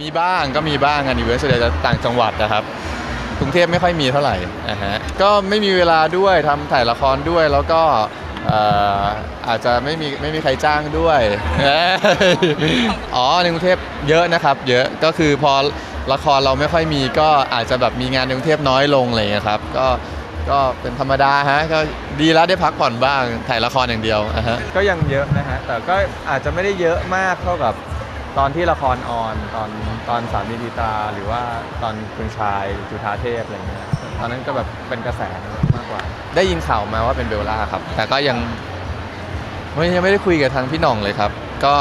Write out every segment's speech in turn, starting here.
มีบ้างก็มีบ้างงานอีเวนต์ส่วนใหญ่จะต่างจังหวัดนะครับ กรุงเทพไม่ค่อยมีเท่าไหร่นะฮะก็ไม่มีเวลาด้วยทำถ่ายละครด้วยแล้วก็เอ่ออาจจะไม่มีไม่มีใครจ้างด้วยอ๋อในกรุงเทพเยอะนะครับ เยอะก็คือพอละครเราไม่ค่อยมีก็อาจจะแบบมีงานในกรุงเทพน้อยลงอะไรอย่างเงี้ยครับก็ก็เป็นธรรมดาฮะก็ดีแล้วได้พักผ่อนบ้างถ่ายละครอย่างเดียวอะฮะ ก็ยังเยอะนะฮะ แต่ก็อาจจะไม่ได้เยอะมากเท่ากับ ตอนที่ละครออนตอนตอนสามีดีตาหรือว่าตอนคุณชายจุธาเทพอะไรเงี้ยตอนนั้นก็แบบเป็นกระแสมากกว่า ได้ยินข่าวมาว่าเป็นเบลล่าครับ แต่ก็ยังไม่ยังไม่ได้คุยกับทางพี่หน่องเลยครับ ก็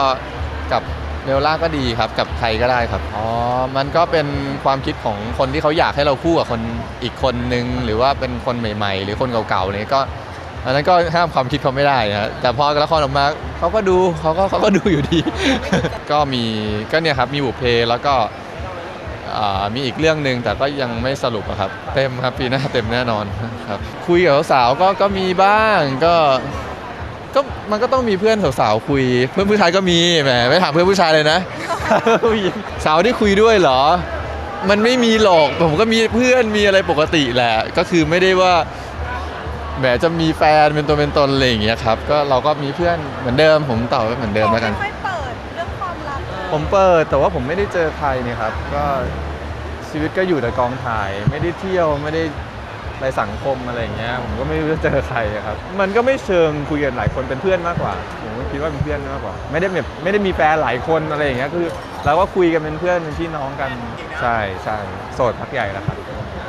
กับเบลล่าก็ดีครับ กับใครก็ได้ครับอ๋อมันก็เป็นความคิดของคนที่เขาอยากให้เราคู่กับคนอีกคนนึง หรือว่าเป็นคนใหม่ ๆ หรือคนเก่าๆเนี่ยก็ อันนั้นก็ห้ามความคิดเขาไม่ได้นะฮะแต่พอละครออกมาเขาก็ดูเขาก็เขาก็ดูอยู่ดี ก็มีก็เนี่ยครับมีบุพเพแล้วก็มีอีกเรื่องหนึ่งแต่ก็ยังไม่สรุปครับ เต็มครับปีหน้าเต็มแน่นอนครับ คุยกับสาวก็ก็มีบ้างก็ก็มันก็ต้องมีเพื่อนสาวๆคุย เพื่อนผู้ชายก็มีแหมไม่ถามเพื่อนผู้ชายเลยนะสาวที่คุยด้วยเหรอ มันไม่มีหรอกผมก็มีเพื่อนมีอะไรปกติแหละ ก็คือไม่ได้ว่า แหมจะมีแฟนเป็นตัวเป็นตนอะไรอย่างเงี้ยครับก็เราก็มีเพื่อนเหมือนเดิม ผมตอบว่าเหมือนเดิมแล้วกัน ไม่ค่อยเปิดเรื่องความรักเลยผมเปิดแต่ว่าผมไม่ได้เจอใครเนี่ยครับ ก็ชีวิตก็อยู่แต่กองถ่าย ไม่ได้เที่ยวไม่ได้ไปสังคมอะไรอย่างเงี้ยผมก็ไม่รู้จะเจอใครอะครับ มันก็ไม่เชิงคุยกันหลายคนเป็นเพื่อนมากกว่าผมก็คิดว่าเป็นเพื่อนมากกว่า ไม่ได้แบบไม่ได้มีแฟนหลายคนอะไรอย่างเงี้ยคือเราก็คุยกันเป็นเพื่อนเป็นพี่น้องกันใช่ใช่โสดพักใหญ่แล้วครับ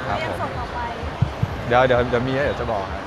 ครับเรียผนมส่งออกไป เดี๋ยวเดี๋ยวเดี๋ยวมีแล้วเดี๋ยวจะบอกครับ